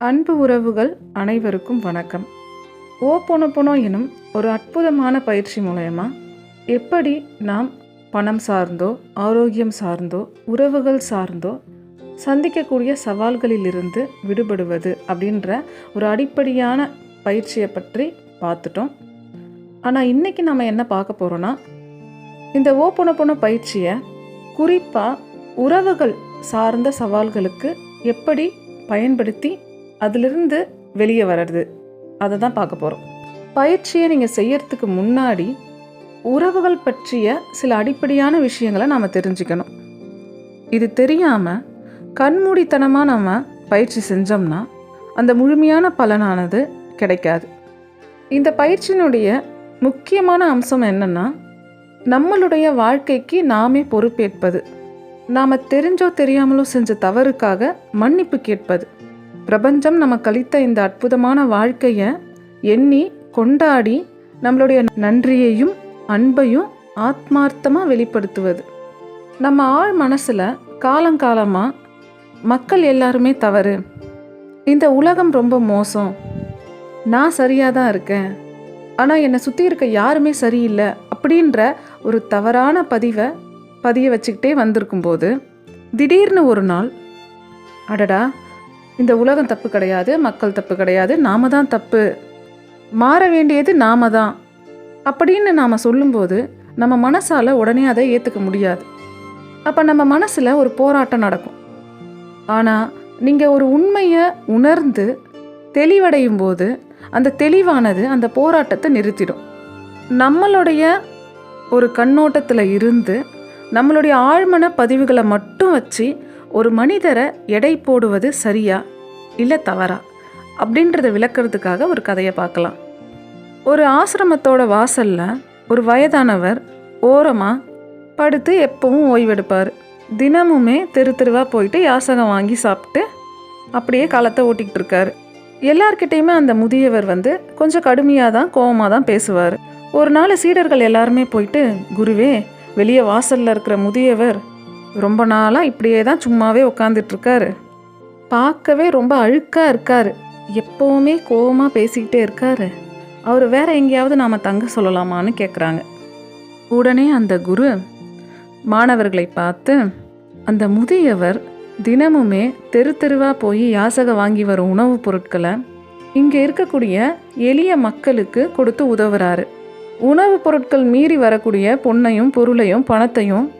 அன்பு உறவுகள் அனைவருக்கும் வணக்கம். ஓப்போனோபோனோ எனும் ஒரு அற்புதமான பயிற்சி மூலயமா எப்படி நாம் பணம் சார்ந்தோ ஆரோக்கியம் சார்ந்தோ உறவுகள் சார்ந்தோ சந்திக்கக்கூடிய சவால்களிலிருந்து விடுபடுவது அப்படின்ற ஒரு அடிப்படையான பயிற்சியை பற்றி பார்த்துட்டோம். ஆனால் இன்றைக்கி நம்ம என்ன பார்க்க போகிறோன்னா இந்த ஓப்போனோபோனோ பயிற்சியை குறிப்பாக உறவுகள் சார்ந்த சவால்களுக்கு எப்படி பயன்படுத்தி அதிலிருந்து வெளியே வர்றது. அதை தான் பார்க்க போகிறோம் பயிற்சியை நீங்கள் செய்யறதுக்கு முன்னாடி உறவுகள் பற்றிய சில அடிப்படையான விஷயங்களை நாம் தெரிஞ்சுக்கணும். இது தெரியாமல் கண்மூடித்தனமாக நம்ம பயிற்சி செஞ்சோம்னா அந்த முழுமையான பலனானது கிடைக்காது. இந்த பயிற்சியினுடைய முக்கியமான அம்சம் என்னென்னா நம்மளுடைய வாழ்க்கைக்கு நாமே பொறுப்பேற்பது. நாம் தெரிஞ்சோ தெரியாமலோ செஞ்ச தவறுக்காக மன்னிப்பு கேட்பது. பிரபஞ்சம் நம்ம கழித்த இந்த அற்புதமான வாழ்க்கையை எண்ணி கொண்டாடி நம்மளுடைய நன்றியையும் அன்பையும் ஆத்மார்த்தமாக வெளிப்படுத்துவது. நம்ம ஆழ் மனசில் காலங்காலமாக மக்கள் எல்லாருமே தவறு. இந்த உலகம் ரொம்ப மோசம். நான் சரியாக தான் இருக்கேன். ஆனால் என்னை சுற்றி இருக்க யாருமே சரியில்லை அப்படின்ற ஒரு தவறான பதிவை பதிய வச்சுக்கிட்டே வந்திருக்கும்போது திடீர்னு ஒரு நாள் அடடா இந்த உலகம் தப்பு கிடையாது மக்கள் தப்பு கிடையாது நாம தான் தப்பு. மாற வேண்டியது நாம தான். அப்படின்னு நாம் சொல்லும்போது நம்ம மனசால் உடனே அதை ஏற்றுக்க முடியாது. அப்போ நம்ம மனசில் ஒரு போராட்டம் நடக்கும். ஆனால் நீங்கள் ஒரு உண்மையை உணர்ந்து தெளிவடையும் போது அந்த தெளிவானது அந்த போராட்டத்தை நிறுத்திடும். நம்மளுடைய ஒரு கண்ணோட்டத்தில் இருந்து நம்மளுடைய ஆழ்மன பதிவுகளை மட்டும் வச்சு ஒரு மனிதரை எடை போடுவது சரியா இல்லை தவறா? அப்படின்றத விளக்குறதுக்காக ஒரு கதையை பார்க்கலாம். ஒரு ஆசிரமத்தோட வாசல்ல ஒரு வயதானவர் ஓரமாக படுத்து எப்பவும் ஓய்வெடுப்பார். தினமுமே தெரு தெருவாக போயிட்டு யாசகம் வாங்கி சாப்பிட்டு அப்படியே காலத்தை ஓட்டிக்கிட்டு இருக்காரு. எல்லார்கிட்டேயுமே அந்த முதியவர் வந்து கொஞ்சம் கடுமையாக தான் கோவமாக தான் பேசுவார். ஒரு நாள் சீடர்கள் எல்லாருமே போயிட்டு குருவே வெளியே வாசலில் இருக்கிற முதியவர் ரொம்ப நாளாக இப்படியே தான் சும்மாவே உட்காந்துட்ருக்காரு பார்க்கவே ரொம்ப அழுக்காக இருக்காரு. எப்போவுமே கோவமாக பேசிக்கிட்டே இருக்காரு. அவர் வேற எங்கேயாவது நாம் தங்க சொல்லலாமான்னு கேட்குறாங்க உடனே அந்த குரு மாணவர்களை பார்த்து அந்த முதியவர் தினமுமே தெரு தெருவாக போய் யாசக வாங்கி வரும் உணவுப் பொருட்களை இங்கே இருக்கக்கூடிய எளிய மக்களுக்கு கொடுத்து உதவுறாரு. உணவுப் பொருட்கள் மீறி வரக்கூடிய பொண்ணையும் பொருளையும் பணத்தையும்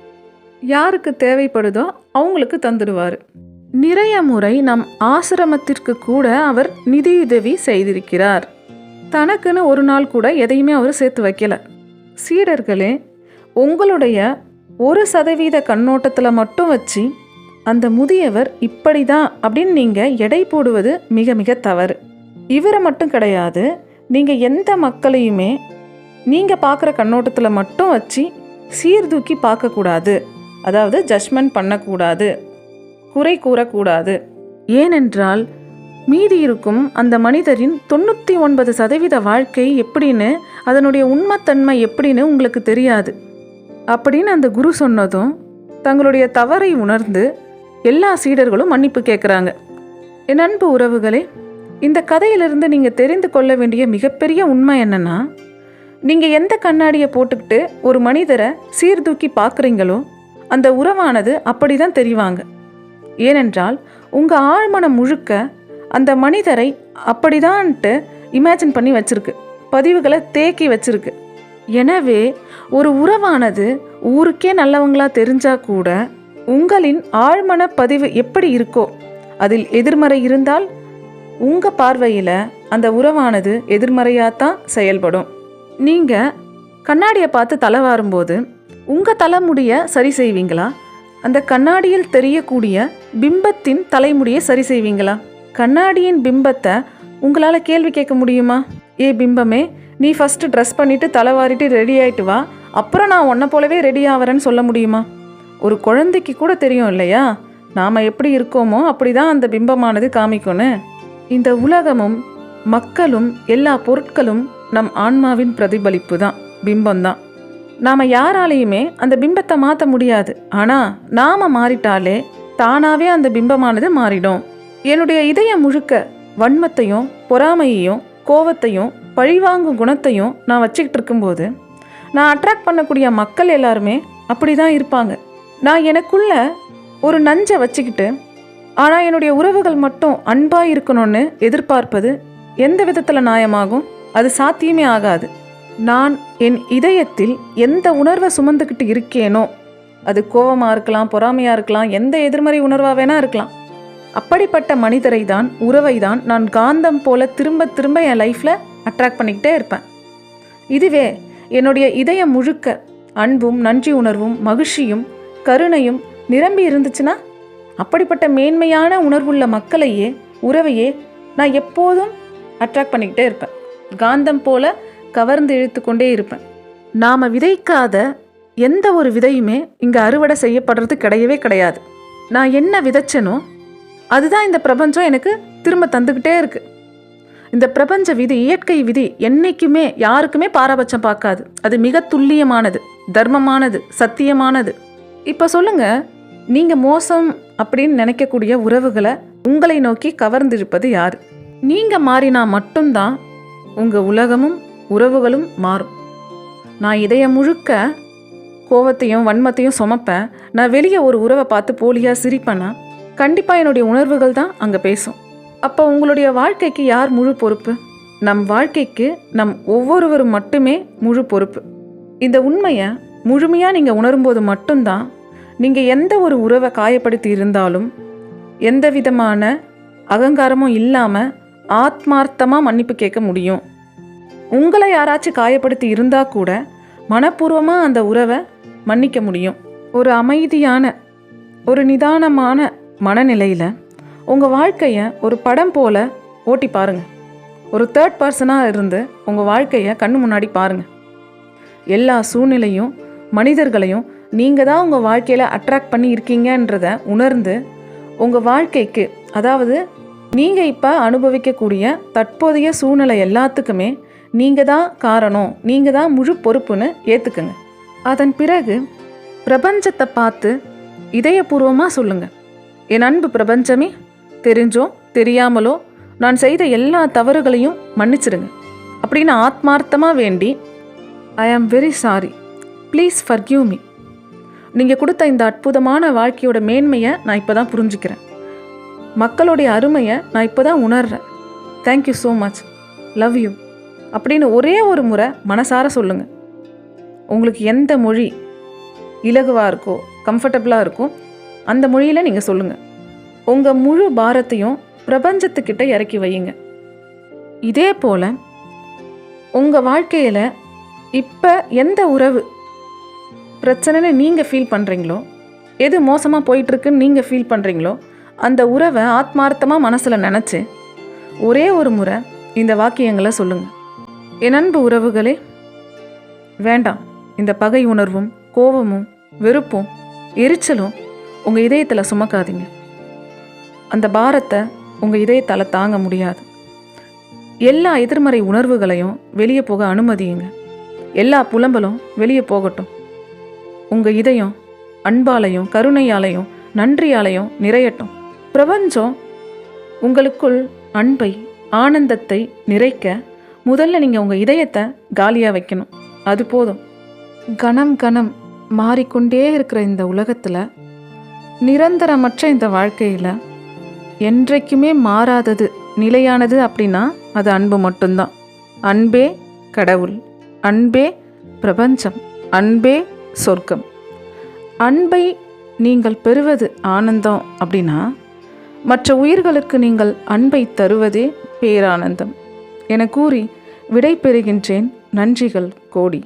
யாருக்கு தேவைப்படுதோ அவங்களுக்கு தந்துடுவார். நிறைய முறை நம் ஆசிரமத்திற்கு கூட அவர் நிதியுதவி செய்திருக்கிறார். தனக்குன்னு ஒரு நாள் கூட எதையுமே அவர் சேர்த்து வைக்கல. சீடர்களே உங்களுடைய ஒரு சதவீத கண்ணோட்டத்தில் மட்டும் வச்சு அந்த முதியவர் இப்படி தான் அப்படின்னு நீங்கள் எடை போடுவது மிக மிக தவறு. இவரை மட்டும் கிடையாது நீங்கள் எந்த மக்களையுமே நீங்கள் பார்க்குற கண்ணோட்டத்தில் மட்டும் வச்சு சீர்தூக்கி பார்க்கக்கூடாது. அதாவது ஜட்ஜ்மெண்ட் பண்ணக்கூடாது. குறை கூறக்கூடாது. ஏனென்றால் மீதி இருக்கும் அந்த மனிதரின் தொண்ணூற்றி ஒன்பது சதவீத வாழ்க்கை எப்படின்னு அதனுடைய உண்மைத்தன்மை எப்படின்னு உங்களுக்கு தெரியாது. அப்படின்னு அந்த குரு சொன்னதும் தங்களுடைய தவறை உணர்ந்து எல்லா சீடர்களும் மன்னிப்பு கேட்குறாங்க. என் அன்பு உறவுகளே இந்த கதையிலிருந்து நீங்கள் தெரிந்து கொள்ள வேண்டிய மிகப்பெரிய உண்மை என்னென்னா நீங்கள் எந்த கண்ணாடியை போட்டுக்கிட்டு ஒரு மனிதரை சீர்தூக்கி பார்க்குறீங்களோ அந்த உறவானது அப்படி தான் தெரிவாங்க. ஏனென்றால் உங்கள் ஆழ்மனம் முழுக்க அந்த மனிதரை அப்படிதான்ட்டு இமேஜின் பண்ணி வச்சிருக்கு. பதிவுகளை தேக்கி வச்சிருக்கு. எனவே ஒரு உறவானது ஊருக்கே நல்லவங்களா தெரிஞ்சா கூட உங்களின் ஆழ்மன பதிவு எப்படி இருக்கோ அதில் எதிர்மறை இருந்தால் உங்கள் பார்வையில் அந்த உறவானது எதிர்மறையாக தான் செயல்படும். நீங்கள் கண்ணாடியை பார்த்து தலை வாரும்போது உங்கள் தலைமுடியை சரி செய்வீங்களா? அந்த கண்ணாடியில் தெரியக்கூடிய பிம்பத்தின் தலைமுடியை சரி செய்வீங்களா? கண்ணாடியின் பிம்பத்தை உங்களால் கேள்வி கேட்க முடியுமா? ஏ பிம்பமே நீ ஃபஸ்ட்டு ட்ரெஸ் பண்ணிவிட்டு தலைவாரிட்டு ரெடி ஆகிட்டு வா. அப்புறம் நான் உன்னை போலவே ரெடி ஆகிறேன்னு சொல்ல முடியுமா? ஒரு குழந்தைக்கு கூட தெரியும் இல்லையா? நாம் எப்படி இருக்கோமோ அப்படி தான் அந்த பிம்பமானது காமிக்கும்னு. இந்த உலகமும் மக்களும் எல்லா பொருட்களும் நம் ஆன்மாவின் பிரதிபலிப்பு தான் பிம்பம்தான். நாம் யாராலையுமே அந்த பிம்பத்தை மாற்ற முடியாது. ஆனால் நாம் மாறிட்டாலே தானாகவே அந்த பிம்பமானது மாறிடும். என்னுடைய இதயம் முழுக்க வன்மத்தையும் பொறாமையையும் கோவத்தையும் பழிவாங்கும் குணத்தையும் நான் வச்சுக்கிட்டு இருக்கும்போது நான் அட்ராக்ட் பண்ணக்கூடிய மக்கள் எல்லாருமே அப்படி தான் இருப்பாங்க. நான் எனக்குள்ள ஒரு நஞ்சை வச்சுக்கிட்டு ஆனால் என்னுடைய உறவுகள் மட்டும் அன்பாக இருக்கணும்னு எதிர்பார்ப்பது எந்த விதத்தில் நியாயமாகும்? அது சாத்தியமே ஆகாது. நான் என் இதயத்தில் எந்த உணர்வை சுமந்துக்கிட்டு இருக்கேனோ அது கோபமாக இருக்கலாம் பொறாமையாக இருக்கலாம் எந்த எதிர்மறை உணர்வாக வேணா இருக்கலாம். அப்படிப்பட்ட மனிதரை தான் உறவை தான் நான் காந்தம் போல திரும்ப திரும்ப என் லைஃப்பில் அட்ராக்ட் பண்ணிக்கிட்டே இருப்பேன். இதுவே என்னுடைய இதயம் முழுக்க அன்பும் நன்றி உணர்வும் மகிழ்ச்சியும் கருணையும் நிரம்பி இருந்துச்சுன்னா அப்படிப்பட்ட மேன்மையான உணர்வுள்ள மக்களையே உறவையே நான் எப்போதும் அட்ராக்ட் பண்ணிக்கிட்டே இருப்பேன். காந்தம் போல கவர்ந்து இழுத்து கொண்டே இருப்பேன். நாம் விதைக்காத எந்த ஒரு விதையுமே இங்கே அறுவடை செய்யப்படுறது கிடையவே கிடையாது. நான் என்ன விதைச்சனோ அதுதான் இந்த பிரபஞ்சம் எனக்கு திரும்ப தந்துக்கிட்டே இருக்கு. இந்த பிரபஞ்ச விதி இயற்கை விதி என்னைக்குமே யாருக்குமே பாரபட்சம் பார்க்காது. அது மிக துல்லியமானது தர்மமானது சத்தியமானது. இப்போ சொல்லுங்க நீங்கள் மோசம் அப்படின்னு நினைக்கக்கூடிய உறவுகளை உங்களை நோக்கி கவர்ந்திருப்பது யார்? நீங்கள் மாறினா மட்டும்தான் உங்கள் உலகமும் உறவுகளும் மாறும். நான் இதயம் முழுக்க கோவத்தையும் வன்மத்தையும் சுமப்பேன் நான் வெளியே ஒரு உறவை பார்த்து போலியாக சிரிப்பேன்னா கண்டிப்பாக என்னுடைய உணர்வுகள் தான் அங்கே பேசும். அப்போ உங்களுடைய வாழ்க்கைக்கு யார் முழு பொறுப்பு? நம் வாழ்க்கைக்கு நம் ஒவ்வொருவரும் மட்டுமே முழு பொறுப்பு. இந்த உண்மையை முழுமையாக நீங்கள் உணரும்போது மட்டும்தான் நீங்கள் எந்த ஒரு உறவை காயப்படுத்தி இருந்தாலும் எந்த விதமான அகங்காரமும் இல்லாமல் ஆத்மார்த்தமாக மன்னிப்பு கேட்க முடியும். உங்களை யாராச்சும் காயப்படுத்தி இருந்தால் கூட மனப்பூர்வமாக அந்த உறவை மன்னிக்க முடியும். ஒரு அமைதியான ஒரு நிதானமான மனநிலையில் உங்கள் வாழ்க்கையை ஒரு படம் போல ஓட்டி பாருங்கள் ஒரு தேர்ட் பர்சனாக இருந்து உங்கள் வாழ்க்கையை கண்ணு முன்னாடி பாருங்கள் எல்லா சூழ்நிலையும் மனிதர்களையும் நீங்கள் தான் உங்கள் வாழ்க்கையில் அட்ராக்ட் பண்ணி இருக்கீங்கன்றத உணர்ந்து உங்கள் வாழ்க்கைக்கு அதாவது நீங்கள் இப்போ அனுபவிக்கக்கூடிய தற்போதைய சூழ்நிலை எல்லாத்துக்குமே நீங்கள் தான் காரணம் நீங்கள் தான் முழு பொறுப்புன்னு ஏற்றுக்குங்க அதன் பிறகு பிரபஞ்சத்தை பார்த்து இதயபூர்வமாக சொல்லுங்கள் என் அன்பு பிரபஞ்சமே தெரிஞ்சோ தெரியாமலோ நான் செய்த எல்லா தவறுகளையும் மன்னிச்சிடுங்க அப்படின்னு ஆத்மார்த்தமாக வேண்டி I am very sorry please forgive me நீங்கள் கொடுத்த இந்த அற்புதமான வாழ்க்கையோட மேன்மையை நான் இப்போ தான் புரிஞ்சுக்கிறேன். மக்களுடைய அருமையை நான் இப்போ தான் உணர்கிறேன் thank you so much love you அப்படின்னு ஒரே ஒரு முறை மனசார சொல்லுங்கள் உங்களுக்கு எந்த மொழி இலகுவாக இருக்கோ கம்ஃபர்டபுளாக இருக்கோ அந்த மொழியில் நீங்கள் சொல்லுங்கள் உங்கள் முழு பாரத்தையும் பிரபஞ்சத்துக்கிட்ட இறக்கி வையுங்க. இதே போல் உங்கள் வாழ்க்கையில் இப்போ எந்த உறவு பிரச்சனைன்னு நீங்கள் ஃபீல் பண்ணுறீங்களோ எது மோசமாக போயிட்டுருக்குன்னு நீங்கள் ஃபீல் பண்ணுறீங்களோ அந்த உறவை ஆத்மார்த்தமாக மனசில் நினச்சி ஒரே ஒரு முறை இந்த வாக்கியங்களை சொல்லுங்கள் என் அன்பு உறவுகளே வேண்டாம். இந்த பகை உணர்வும் கோபமும் வெறுப்பும் எரிச்சலும் உங்கள் இதயத்தில் சுமக்காதீங்க. அந்த பாரத்தை உங்கள் இதயத்தால் தாங்க முடியாது. எல்லா எதிர்மறை உணர்வுகளையும் வெளியே போக அனுமதியுங்க. எல்லா புலம்பலும் வெளியே போகட்டும். உங்கள் இதயம் அன்பாலையும் கருணையாலையும் நன்றியாலையும் நிறையட்டும். பிரபஞ்சம் உங்களுக்குள் அன்பை ஆனந்தத்தை நிறைக்க முதல்ல நீங்கள் உங்கள் இதயத்தை காலியாக வைக்கணும். அது போதும். கணம் கணம் மாறிக்கொண்டே இருக்கிற இந்த உலகத்தில் நிரந்தரமற்ற இந்த வாழ்க்கையில் என்றைக்குமே மாறாதது நிலையானது அப்படின்னா அது அன்பு மட்டும்தான். அன்பே கடவுள் அன்பே பிரபஞ்சம் அன்பே சொர்க்கம். அன்பை நீங்கள் பெறுவது ஆனந்தம் அப்படின்னா மற்ற உயிர்களுக்கு நீங்கள் அன்பை தருவதே பேரானந்தம். என கூறி விடை பெறுகின்றேன் நன்றிகள் கோடி.